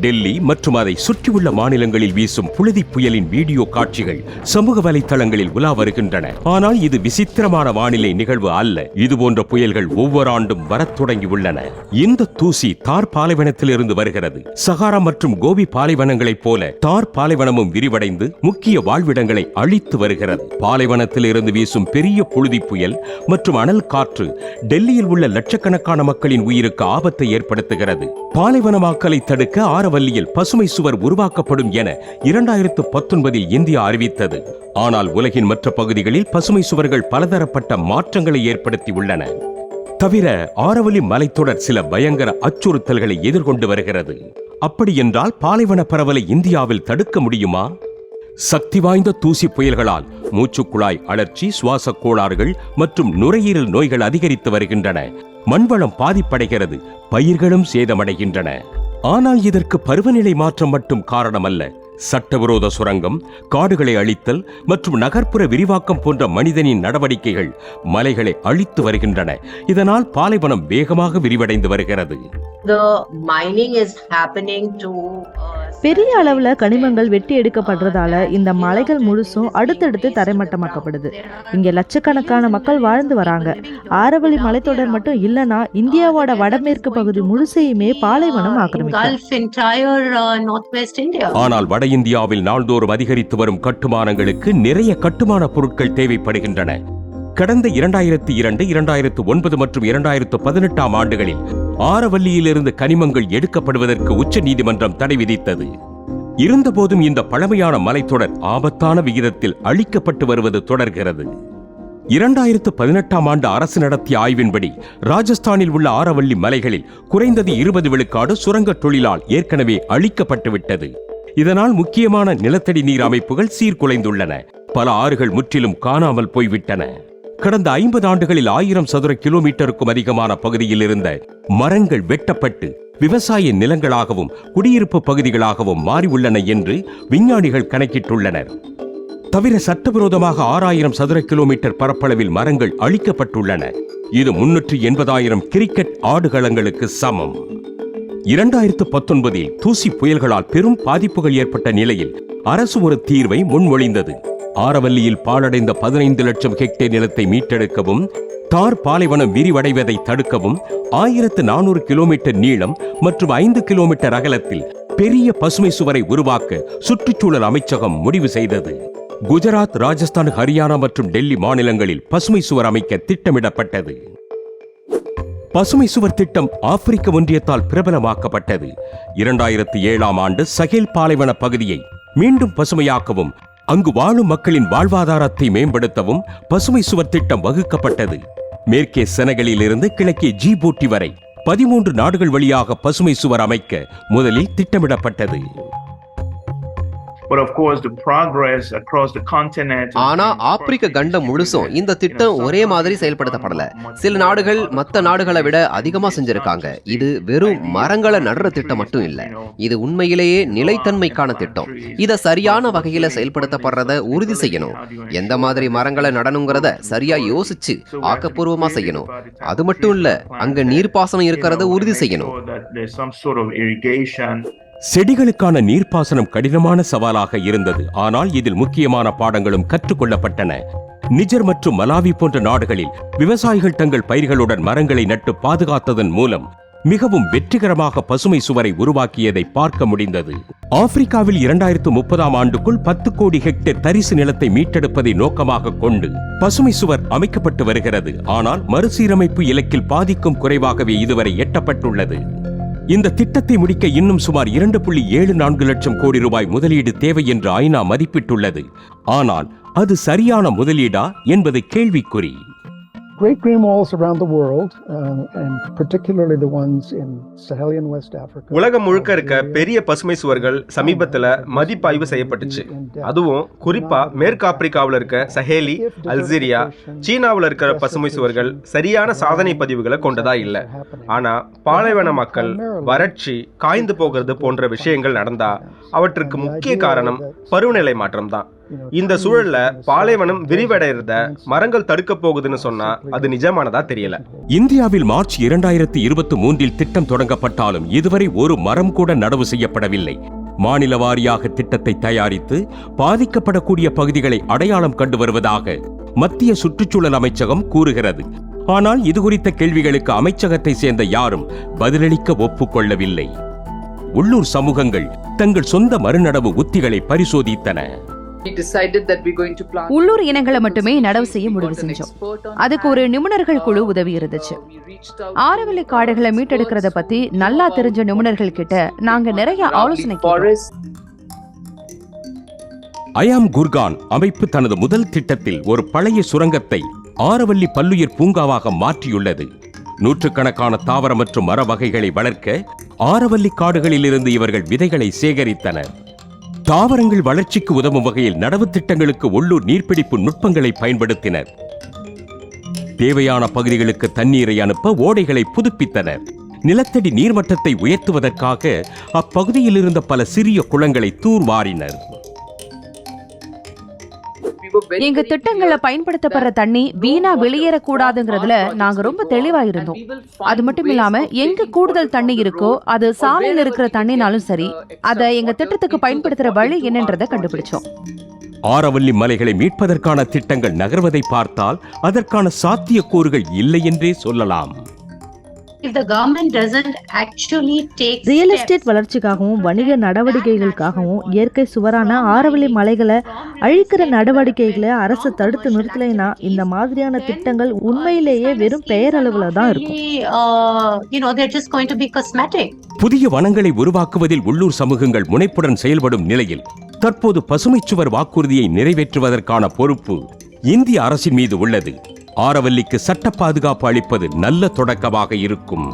டெல்லி மற்றும் அதை சுற்றியுள்ள மாநிலங்களில் வீசும் புழுதி புயலின் வீடியோ காட்சிகள் சமூக வலைத்தளங்களில் உலா வருகின்றன. ஆனால் இது விசித்திரமான வானிலை நிகழ்வு அல்ல. இதுபோன்ற புயல்கள் ஒவ்வொரு ஆண்டும் வரத் தொடங்கியுள்ளன. இந்த தூசி தார் பாலைவனத்திலிருந்து வருகிறது. சகாரா மற்றும் கோபி பாலைவனங்களைப் போல தார் பாலைவனமும் விரிவடைந்து முக்கிய வாழ்விடங்களை அழித்து வருகிறது. பாலைவனத்தில் இருந்து வீசும் பெரிய புழுதி புயல் மற்றும் அனல் காற்று டெல்லியில் உள்ள லட்சக்கணக்கான மக்களின் உயிருக்கு ஆபத்தை ஏற்படுத்துகிறது. பாலைவனமாக்கலை தடுக்க ஆரவல்லியில் பசுமை சுவர் உருவாக்கப்படும் என இரண்டாயிரத்து பத்தொன்பதில் இந்தியா அறிவித்தது. ஆனால் உலகின் மற்ற பகுதிகளில் பசுமை சுவர்கள் பலதரப்பட்ட மாற்றங்களை ஏற்படுத்தியுள்ளன. தவிர ஆரவலி மலைத்தொடர் சில பயங்கர அச்சுறுத்தல்களை எதிர்கொண்டு வருகிறது. அப்படியென்றால் பாலைவன பரவலை இந்தியாவில் தடுக்க முடியுமா? சக்தி வாய்ந்த தூசி புயல்களால் மூச்சுக்குழாய் அழற்சி சுவாச கோளாறுகள் மற்றும் நுரையீரல் நோய்கள் அதிகரித்து வருகின்றன. மண்வளம் பாதிப்படைகிறது பயிர்களும் சேதமடைகின்றன. ஆனால் இதற்கு பருவநிலை மாற்றம் மட்டும் காரணமல்ல. சட்டவிரோத சுரங்கம் காடுகளை அழித்தல் மற்றும் நகர்ப்புற விரிவாக்கம் போன்ற மனிதனின் நடவடிக்கைகள் மலைகளை அழித்து வருகின்றன. இதனால் பாலைவனம் வேகமாக விரிவடைந்து வருகிறது. The mining is happening to uh, பெரிய அளவுல கனிமங்கள் வெட்டி எடுக்கப்படுறதால இந்த மலைகள் முழுசும் அடுத்தடுத்து தரைமட்டமாக்கப்படுது. இங்க லட்சக்கணக்கான மக்கள் வாழ்ந்து வராங்க. ஆரவழி மலைத்தொடர் மட்டும் இல்லனா இந்தியாவோட வடமேற்கு பகுதி முழுசையுமே பாலைவனம் ஆக்கிரமிக்கும். Uh, northwest India. ஆனால் வட இந்தியாவில் நாள்தோறும் அதிகரித்து வரும் கட்டுமானங்களுக்கு நிறைய கட்டுமான பொருட்கள் தேவைப்படுகின்றன. கடந்த இரண்டாயிரத்தி இரண்டு இரண்டாயிரத்து ஒன்பது மற்றும் இரண்டாயிரத்து பதினெட்டாம் ஆண்டுகளில் ஆரவல்லியிலிருந்து கனிமங்கள் எடுக்கப்படுவதற்கு உச்ச நீதிமன்றம் தடை விதித்தது. இருந்தபோதும் இந்த பழமையான மலைத்தொடர் ஆபத்தான விகிதத்தில் அழிக்கப்பட்டு வருவது தொடர்கிறது. இரண்டாயிரத்து பதினெட்டாம் ஆண்டு அரசு நடத்திய ஆய்வின்படி ராஜஸ்தானில் உள்ள ஆரவல்லி மலைகளில் குறைந்தது இருபது விழுக்காடு சுரங்கத் தொழிலால் ஏற்கனவே அழிக்கப்பட்டுவிட்டது இதனால் முக்கியமான நிலத்தடி நீர் அமைப்புகள் சீர்குலைந்துள்ளன. பல ஆறுகள் முற்றிலும் காணாமல் போய்விட்டன. கடந்த ஐம்பது ஆண்டுகளில் ஆயிரம் சதுர கிலோமீட்டருக்கும் அதிகமான பகுதியில் இருந்த மரங்கள் வெட்டப்பட்டு விவசாய நிலங்களாகவும் குடியிருப்பு பகுதிகளாகவும் மாறியுள்ளன என்று விஞ்ஞானிகள் கணக்கிட்டுள்ளனர். தவிர சட்டவிரோதமாக ஆறாயிரம் சதுர கிலோமீட்டர் பரப்பளவில் மரங்கள் அழிக்கப்பட்டுள்ளன. இது முன்னூற்றி எண்பதாயிரம் கிரிக்கெட் ஆடுகளங்களுக்கு சமம். இரண்டாயிரத்து பத்தொன்பதில் தூசி புயல்களால் பெரும் பாதிப்புகள் ஏற்பட்ட நிலையில் அரசு ஒரு தீர்வை முன்மொழிந்தது. ஆரவல்லியில் பாழடைந்த பதினைந்து லட்சம் ஹெக்டேர் நிலத்தை மீட்டெடுக்கவும் தார் பாலைவனம் விரிவடைவதை தடுக்கவும் ஆயிரத்து நானூறு கிலோமீட்டர் நீளம் மற்றும் ஐந்து கிலோமீட்டர் அகலத்தில் பெரிய பசுமை சுவரை உருவாக்க சுற்றுச்சூழல் அமைச்சகம் முடிவு செய்தது. குஜராத் ராஜஸ்தான் ஹரியானா மற்றும் டெல்லி மாநிலங்களில் பசுமை சுவர் அமைக்க திட்டமிடப்பட்டது. பசுமை சுவர் திட்டம் ஆப்பிரிக்க ஒன்றியத்தால் பிரபலமாக்கப்பட்டது. இரண்டாயிரத்தி ஏழாம் ஆண்டு சஹேல் பாலைவன பகுதியை மீண்டும் பசுமையாக்கவும் அங்கு வாழும் மக்களின் வாழ்வாதாரத்தை மேம்படுத்தவும் பசுமை சுவர் திட்டம் வகுக்கப்பட்டது. மேற்கே செனகலிலிருந்து கிழக்கே போட்டி வரை பதிமூன்று நாடுகள் வழியாக பசுமை சுவர் அமைக்க முதலில் திட்டமிடப்பட்டது. ஆனா ஆப்பிரிக்க கண்டம் முழுசும். இந்த திட்டம் ஒரே மாதிரி செயல்படுத்தப்படல சில நாடுகள் மத்த நாடுகளை விட அதிகமா. செஞ்சிருக்காங்க இது வெறும் மரங்களை நடுற திட்டம் மட்டும் இல்ல இது உண்மையிலேயே நிலைத்தன்மைக்கான திட்டம் இத சரியான வகையில செயல்படுத்தப்படுறத உறுதி செய்யணும் எந்த மாதிரி மரங்களை நடணுங்கிறத controlled சரியா யோசிச்சு ஆக்கப்பூர்வமா செய்யணும் அது மட்டும் இல்ல அங்க நீர்ப்பாசனம் இருக்கிறத உறுதி செய்யணும் செடிகளுக்கான நீர்ப்பாசனம் கடினமான சவாலாக இருந்தது. ஆனால் இதில் முக்கியமான பாடங்களும் கற்றுக்கொள்ளப்பட்டன. நிஜர் மற்றும் மலாவி போன்ற நாடுகளில் விவசாயிகள் தங்கள் பயிர்களுடன் மரங்களை நட்டு பாதுகாத்ததன் மூலம் மிகவும் வெற்றிகரமாக பசுமை சுவரை உருவாக்கியதை பார்க்க முடிந்தது. ஆப்பிரிக்காவில் இரண்டாயிரத்து முப்பதாம் ஆண்டுக்குள் பத்து கோடி ஹெக்டேர் தரிசு நிலத்தை மீட்டெடுப்பதை நோக்கமாக கொண்டு பசுமை சுவர் அமைக்கப்பட்டு வருகிறது. ஆனால் மறுசீரமைப்பு இலக்கில் பாதிக்கும் குறைவாகவே இதுவரை எட்டப்பட்டுள்ளது. இந்த திட்டத்தை முடிக்க இன்னும் சுமார் இரண்டு புள்ளி ஏழு நான்கு லட்சம் கோடி ரூபாய் முதலீடு தேவை என்று ஐநா மதிப்பிட்டுள்ளது. ஆனால் அது சரியான முதலீடா என்பது கேள்விக்குறி. Great green walls around the world, uh, and particularly the ones in Sahelian West Africa. உலகம் முழுக்க இருக்க பெரிய பசுமை சுவர்கள் சமீபத்துல மதிப்பாய்வு செய்யப்பட்டுச்சு. அதுவும் குறிப்பா மேற்கு ஆப்பிரிக்காவுல இருக்க சஹேலி அல்ஜீரியா சீனாவுல இருக்கிற பசுமை சுவர்கள் சரியான சாதனை பதிவுகளை கொண்டதா இல்ல. ஆனா பாலைவன மக்கள் வறட்சி காய்ந்து போகிறது போன்ற விஷயங்கள் நடந்தா அவற்றுக்கு முக்கிய காரணம் பருவநிலை மாற்றம் தான் இந்த சூழல்ல பாலைவனம் விரிவடைறத மரங்கள் தடுக்க போகுதுன்னு சொன்னா அது நிஜமானதா தெரியல. இந்தியாவில் மார்ச் இரண்டாயிரத்தி இருபத்தி மூன்றில் திட்டம் தொடங்கப்பட்டாலும் இதுவரை ஒரு மரம் கூட நடவு செய்யப்படவில்லை. மாநில வாரியாக திட்டத்தை தயாரித்து பாதிக்கப்படக்கூடிய பகுதிகளை அடையாளம் கண்டு வருவதாக மத்திய சுற்றுச்சூழல் அமைச்சகம் கூறுகிறது. ஆனால் இது குறித்த கேள்விகளுக்கு அமைச்சகத்தை சேர்ந்த யாரும் பதிலளிக்க ஒப்புக்கொள்ளவில்லை. உள்ளூர் சமூகங்கள் தங்கள் சொந்த மறுநடவு உத்திகளை பரிசோதித்தன. We decided that we're going to plant. உள்ளூர் இனங்களை மட்டுமே நடவு செய்ய முடிவு செஞ்சோம். அதுக்கு ஒரு நிபுணர்கள் குழு உதவி இருந்துச்சு. ஆரவல்லி காடுகளை மீட்டெடுக்கிறத பத்தி நல்லா தெரிஞ்ச நிபுணர்கள் கிட்ட நாங்க நிறைய ஆலோசனை. அயாம் குர்கான் அமைப்பு தனது முதல் திட்டத்தில் ஒரு பழைய சுரங்கத்தை ஆரவல்லி பல்லுயிர் பூங்காவாக மாற்றியுள்ளது. நூற்றுக்கணக்கான தாவர மற்றும் மர வகைகளை வளர்க்க ஆரவல்லி காடுகளிலிருந்து இவர்கள் விதைகளை சேகரித்தனர். தாவரங்கள் வளர்ச்சிக்கு உதவும் வகையில் நடவு திட்டங்களுக்கு உள்ளூர் நீர்ப்பிடிப்பு நுட்பங்களை பயன்படுத்தினர். தேவையான பகுதிகளுக்கு தண்ணீரை அனுப்ப ஓடைகளை புதுப்பித்தனர். நிலத்தடி நீர்மட்டத்தை உயர்த்துவதற்காக அப்பகுதியில் இருந்த பல சிறிய குளங்களை தூர்வாரினர். எங்க திட்டங்கள்ல பயன்படுத்தப்படுற தண்ணி வீணா வெளியேறக்கூடாதுங்கிறதுல நாங்க ரொம்ப தெளிவா இருந்தோம் அது மட்டும் இல்லாம எங்க கூடுதல் தண்ணி இருக்கோ அது சாலையில இருக்கிற தண்ணினாலும் சரி அதை எங்க திட்டத்துக்கு பயன்படுத்துற வழி என்னன்றதை. கண்டுபிடிச்சோம். ஆரவல்லி மலைகளை மீட்பதற்கான திட்டங்கள் நகர்வதை பார்த்தால் அதற்கான சாத்தியக்கூறுகள் இல்லை என்றே சொல்லலாம். ரியல் எஸ்டேட் வளர்ச்சிக்காகவும் வணிக நடவடிக்கைகளுக்காகவும் இயற்கை சுவரான ஆரவல்லி மலைகளை அழிக்கிற நடவடிக்கைகளை அரசு தடுத்து நிறுத்தலைனா இந்த மாதிரியான திட்டங்கள் உண்மையிலேயே வெறும் பெயரளவுல தான் இருக்கும் uh, you know, they're just going to be cosmetic. புதிய வனங்களை உருவாக்குவதில் உள்ளூர் சமூகங்கள் முனைப்புடன் செயல்படும் நிலையில் தற்போது பசுமைச் சுவர் வாக்குறுதியை நிறைவேற்றுவதற்கான பொறுப்பு இந்திய அரசின் மீது உள்ளது ஆரவல்லிக்கு சட்ட பாதுகாப்பு அளிப்பது நல்ல தொடக்கமாக இருக்கும்.